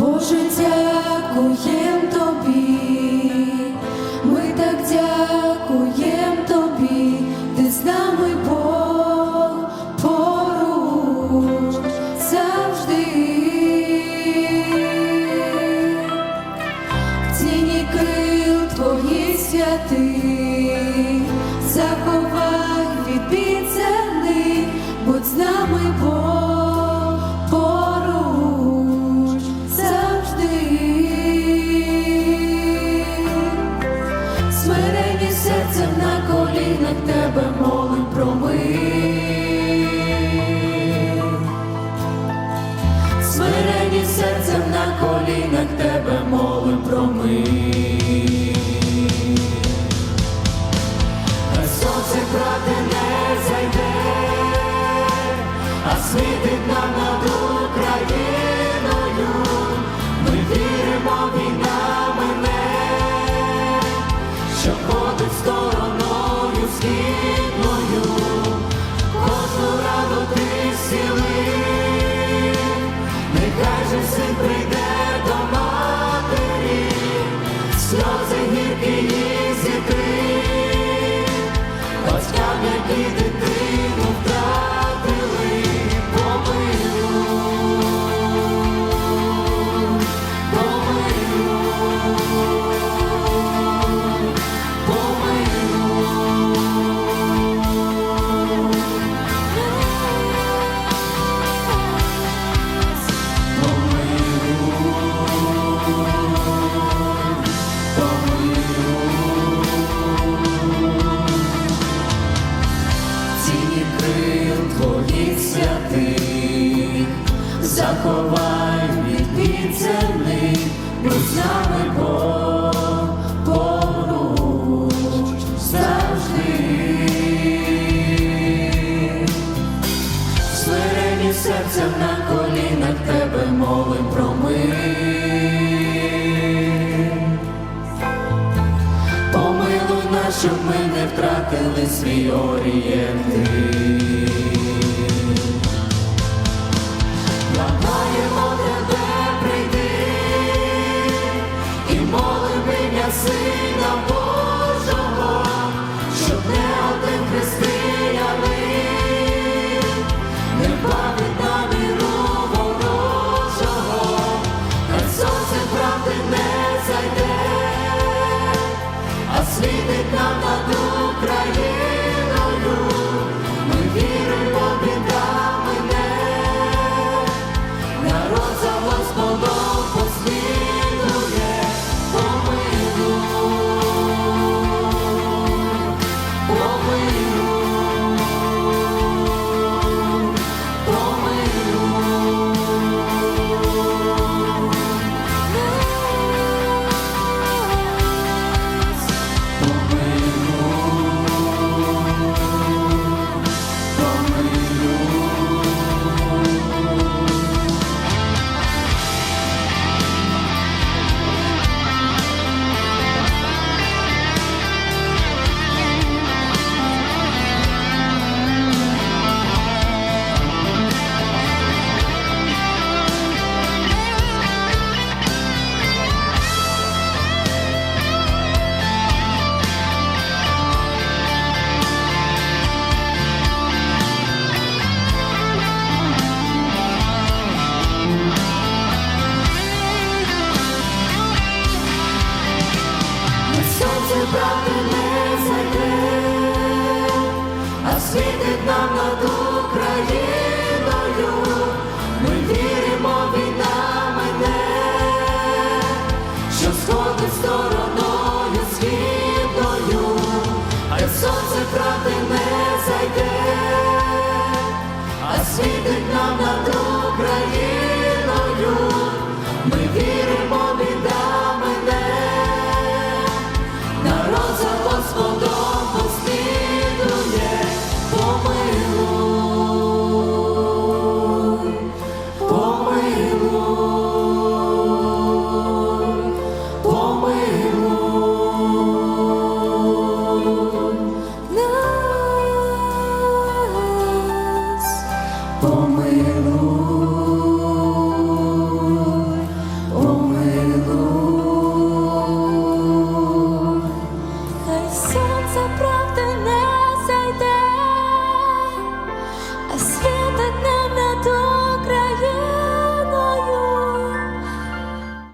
Боже, дякуєм серцем на колінах тебе молим про мир. Смирені серцем на колінах тебе молим про мир. Хай Сонце правди не зайде, а світить нам над Україною. Ми віримо, війна мене, що східною, кожну раду. Нехай же прийде до матері, сльози гіркі її зітри, батькам, твоїх святих, заховай від підземних, нами поруч завжди. Смирені серцем на колінах тебе молим про мир. Помилуй нас, щоб ми не втратили свій орієнтир. Світить нам над Україною. Ми віримо, війна мене, що сходить стороною східною, а сонце правди не зайде, а світить нам над Україною. como